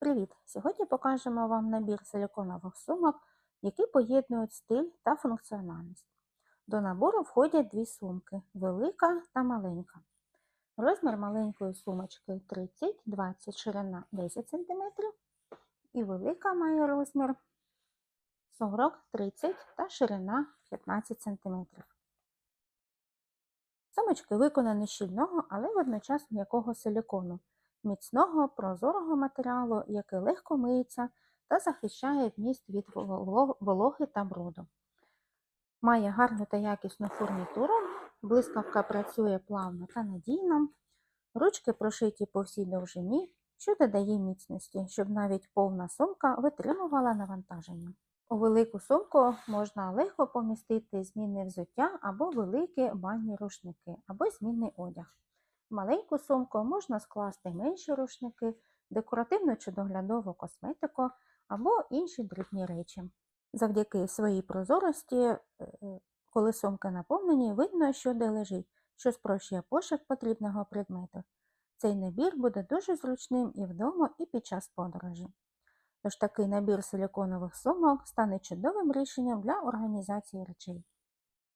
Привіт! Сьогодні покажемо вам набір силіконових сумок, які поєднують стиль та функціональність. До набору входять дві сумки велика та маленька. Розмір маленької сумочки 30-20 ширина 10 см і велика має розмір 40-30 та ширина 15 см. Сумочки виконані щільного, але водночас м'якого силікону міцного прозорого матеріалу, який легко миється та захищає вміст від вологи та бруду. Має гарну та якісну фурнітуру, блискавка працює плавно та надійно, ручки прошиті по всій довжині, що додає міцності, щоб навіть повна сумка витримувала навантаження. У велику сумку можна легко помістити змінне взуття або великі банні рушники, або змінний одяг. В маленьку сумку можна скласти менші рушники, декоративну чи доглядову косметику або інші дрібні речі. Завдяки своїй прозорості, е, коли сумки наповнені, видно, що де лежить, що спрощує пошук потрібного предмету. Цей набір буде дуже зручним і вдома, і під час подорожі. Тож такий набір силіконових сумок стане чудовим рішенням для організації речей.